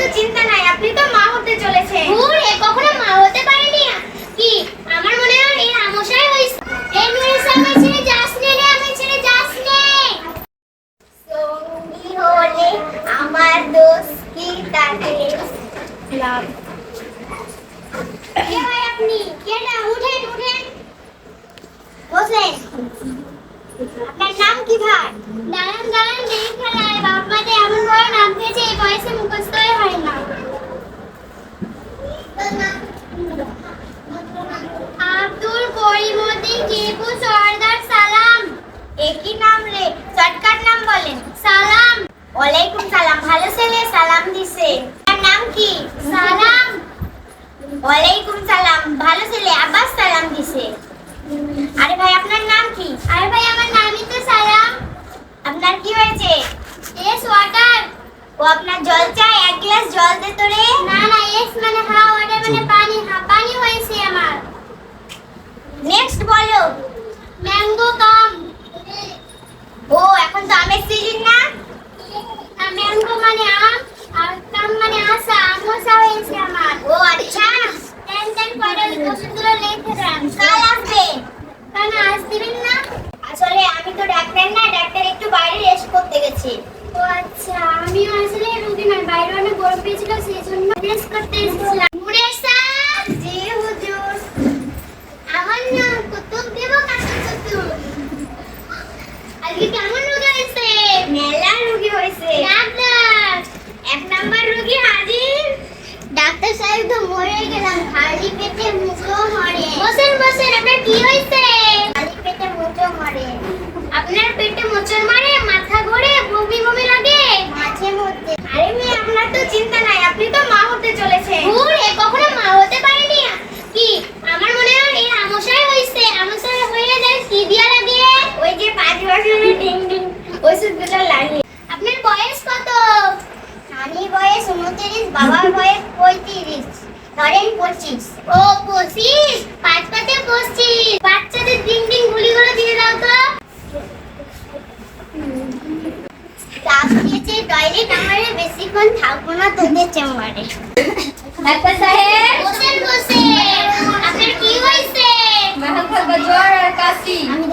তো চিন্তা নাই আপনি তো মা হতে চলেছেন। দূর এ কখনো মা হতে পারেনি। কি আমার মনে হয় এই আমশাই হইছে। এই নুরের সামনে ছেড়ে যাস নে রে আমি ছেড়ে যাস নে। সঙ্গী হলে আমার দোষ কি তাতে? লাভ। কে ভাই আপনি? কে না? উঠেন উঠেন। বসেন আপনার নাম কি ভাই? টিপু সর্দার সালাম। একই নাম রে শর্টকাট নাম বলেন। সালাম। ওয়ালাইকুম সালাম। ভালো ছেলে, সালাম দিছে। তার নাম কি? সালাম। ওয়ালাইকুম সালাম। ভালো ছেলে, আব্বাস সালাম দিছে। আরে ভাই আপনার নাম কি আরে ভাই আমার নামই তো সালাম আপনার কি হয়েছে এস ওয়াটার ও আপনার জল চাই এক গ্লাস জল দে তো রে না না এস মানে হা ওয়াটার মানে পানি হা পানি হয়েছে আমার নেক্সট বলো? ম্যাঙ্গো কাম ও এখন তো আমের সিজন না? ম্যাঙ্গো মানে আম আর কাম মানে আসা আমসা হয়েছে আমার। ও আচ্ছা। টেন টেন পরে ওষুধগুলো লিখে দেন কাল আসবে। কেন আজ দিবেন না? আসলে আমি তো ডাক্তার না ডাক্তার একটু বাইরে রেস্ট করতে গেছে। ও আচ্ছা আমিও আসলে রুগী নয় বাইরে অনেক গরম পেয়েছিল সেই জন্য টেস্ট করতে এসেছিলাম। সাহেব পেটে মুখো মরে। বসেন বসেন, আপনার কি হয়েছে? খালি পেটে মুচো মরে। আপনার পেটে মোচড় মারে, মাথা ঘোরে, বমি বমি লাগে? মাঝে মধ্যে। আরে মেয়ে, আপনার তো চিন্তা নাই, আপনি তো মা হতে চলেছেন দূর এ কখনো মা হতে পারেনি কি আমার মনে হয় এই আমশাই হইছে আমশাই হয়ে যায় কি দিয়া লাগে ওই যে পাঁচ বছরের ডিং ডিং ওষুধগুলো লাগিয়ে আপনার বয়স কত নানি বয়স উনত্রিশ বাবার বয়স পঁয়ত্রিশ ধরেন পঁচিশ ও পঁচিশ পাঁচ পাতে পঁচিশ বাচ্চাদের ডিং ডিং গুলিগুলো দিয়ে দাও তো চাপ দিয়েছে টয়লেট আমারে বেশিক্ষণ থাকব না তোদের চেম্বারে ডাক্তার সাহেব বসেন বসেন আপনার কি হয়েছে মাথা থাকবে জ্বর আর কাশি আমি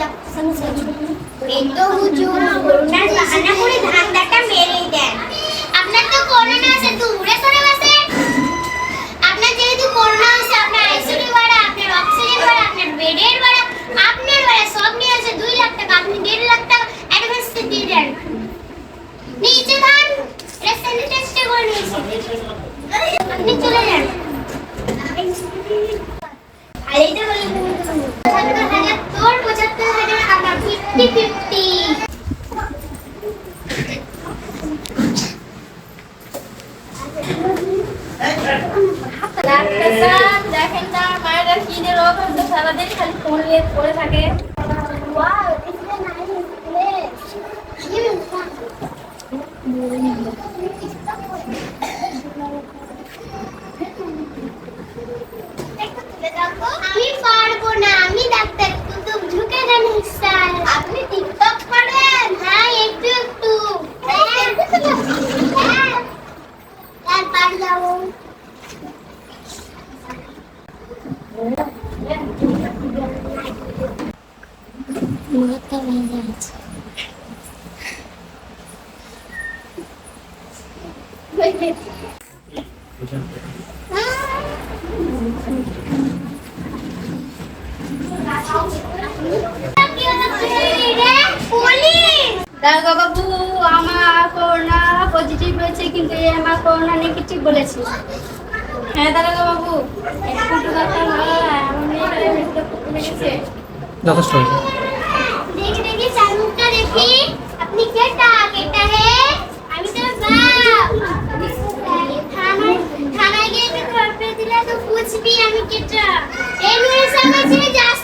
এই তো হুজুর করোনার বাহানা করে ধান্দাটা মেরেই দেন আপনার তো করোনা আছে দূরে সরে বসেন আপনার যেহেতু করোনা আছে আপনার আইসিইউ ভাড়া আপনার অক্সিজেন ভাড়া আপনার বেডের ভাড়া আপনার ভাড়া সব নিয়ে আছে দুই লাখ টাকা আপনি দেড় লাখ টাকা অ্যাডভান্স দিয়ে দেন নিচে ধান রেসেন্ট টেস্টে করে নিয়েছি আপনি চলে যান খালি তো বলি পঁচাত্তর হাজার তোর পঁচাত্তর হাজার আমার ফিফটি দেখেন না মায়েরা কি যে রোগ হচ্ছে সারাদিন খালি ফোন নিয়ে পড়ে থাকে Wow, this is a nice place. You আমি পারব না আমি ডাক্তার কুতুব ঝুঁকে দেন স্যার আপনি টিকটক করেন হ্যাঁ একটু একটু হ্যাঁ আর পার যাব মাথা আমার করোনা পজিটিভ হয়েছে কিন্তু আমার করোনা নেগেটিভ বলেছে। হ্যাঁ বাবু। যথেষ্ট। হয়েছে। দেখি দেখি দেখি। আপনি কেটা কেটা হে? আমি তো বাপ। থানায় থানায় গিয়ে একটু খবর দিলে তো বুঝবি আমি কেটা। এই সামনে ছেড়ে যাস